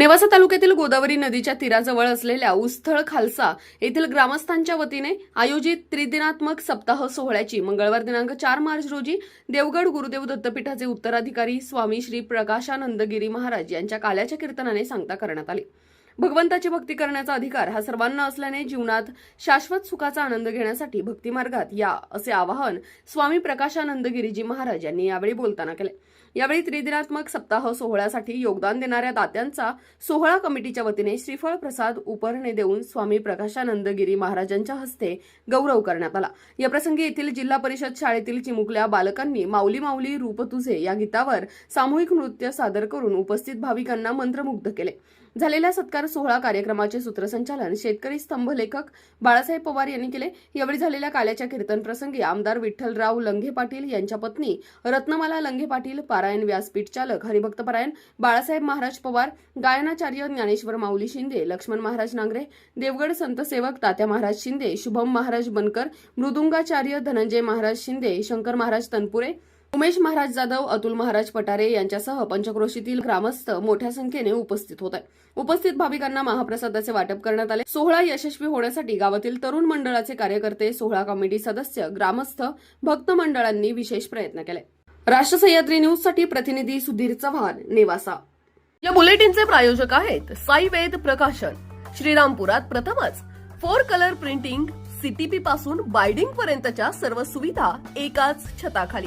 नेवासा तालुक्यातील गोदावरी नदीच्या तीराजवळ असलेल्या उस्थळ खालसा येथील ग्रामस्थांच्या वतीने आयोजित त्रिदिनात्मक सप्ताह सोहळ्याची मंगळवार दिनांक चार मार्च रोजी देवगड गुरुदेव दत्तपीठाचे उत्तराधिकारी स्वामी श्री प्रकाशानंदगिरी महाराज यांच्या काल्याच्या कीर्तनाने सांगता करण्यात आली. भगवंताची भक्ती करण्याचा अधिकार हा सर्वांना असल्याने जीवनात शाश्वत सुखाचा आनंद घेण्यासाठी भक्तिमार्गात या असे आवाहन स्वामी प्रकाशानंद गिरीजी महाराज यांनी यावेळी बोलताना केले. यावेळी त्रिदिनात्मक सप्ताह सोहळ्यासाठी योगदान देणाऱ्या दात्यांचा सोहळा कमिटीच्या वतीने श्रीफळ प्रसाद उपरणे देऊन स्वामी प्रकाशानंदगिरी महाराजांच्या हस्ते गौरव करण्यात आला. याप्रसंगी येथील जिल्हा परिषद शाळेतील चिमुकल्या बालकांनी माऊली माऊली रूप तुझे या गीतावर सामूहिक नृत्य सादर करून उपस्थित भाविकांना मंत्रमुग्ध केले. झालेल्या सत्कार सोहळा कार्यक्रमाचे सूत्रसंचालन शेतकरी स्तंभ लेखक बाळासाहेब पवार यांनी केले. यावेळी झालेल्या काल्याच्या कीर्तन प्रसंगी आमदार विठ्ठलराव लंघे पाटील यांच्या पत्नी रत्नमाला लंघे पाटील पारायण व्यासपीठ चालक हरिभक्त पारायण बाळासाहेब महाराज पवार गायनाचार्य ज्ञानेश्वर माऊली शिंदे लक्ष्मण महाराज नांगरे देवगड संत सेवक तात्या महाराज शिंदे शुभम महाराज बनकर मृदुंगाचार्य धनंजय महाराज शिंदे शंकर महाराज तनपुरे उमेश महाराज जाधव अतुल महाराज पटारे यांच्यासह पंचक्रोशीतील ग्रामस्थ मोठ्या संख्येने उपस्थित होते उपस्थित भाविकांना महाप्रसादाचे वाटप करण्यात आले. सोहळा यशस्वी होण्यासाठी गावातील तरुण मंडळाचे कार्यकर्ते सोहळा कमिटी सदस्य ग्रामस्थ भक्त मंडळांनी विशेष प्रयत्न केले. राष्ट्र सह्याद्री न्यूजसाठी प्रतिनिधी सुधीर चव्हाण नेवासा. या बुलेटिनचे प्रायोजक आहेत साई वेद प्रकाशन. श्रीरामपुरात प्रथमच फोर कलर प्रिंटिंग सीटीपी पासून बायडिंग पर्यंतच्या सर्व सुविधा एकाच छताखाली.